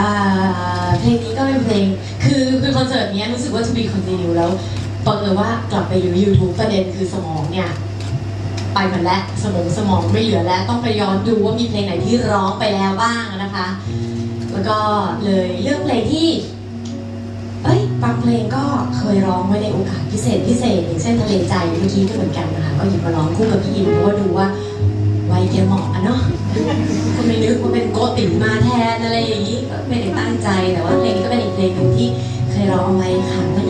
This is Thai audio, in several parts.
อ่าเพลงนี้ก็เป็นเพลง คือคือคอนเสิร์ตเนี้ยรู้สึกว่า to be continue แล้วบังเอิญว่ากลับไปอยู่ YouTube ประเด็นคือสมองเนี่ย ไปหมดแล้วสมองสมองไม่เหลือแล้วต้องไปย้อนดูว่ามีเพลงไหนที่ร้องไปแล้วบ้างนะคะ แล้วก็เลยเลือกเพลงที่เอ้ยบางเพลงก็เคยร้องไว้ในโอกาสพิเศษพิเศษอย่างเช่นทะเลใจเมื่อกี้ก็เหมือนกันนะคะก็หยิบมาร้องคู่กับพี่อินเพราะว่าดูว่า วัยแกเหมาะอะเนาะก็ไม่นึกว่าเป็นโกติมาแทนอะไรอย่างนี้ก็ไม่ได้ตั้งใจแต่ว่าเพลงนี้ก็เป็นอีกเพลงหนึ่งที่เคยร้องเอาไว้ค่ะ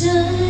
真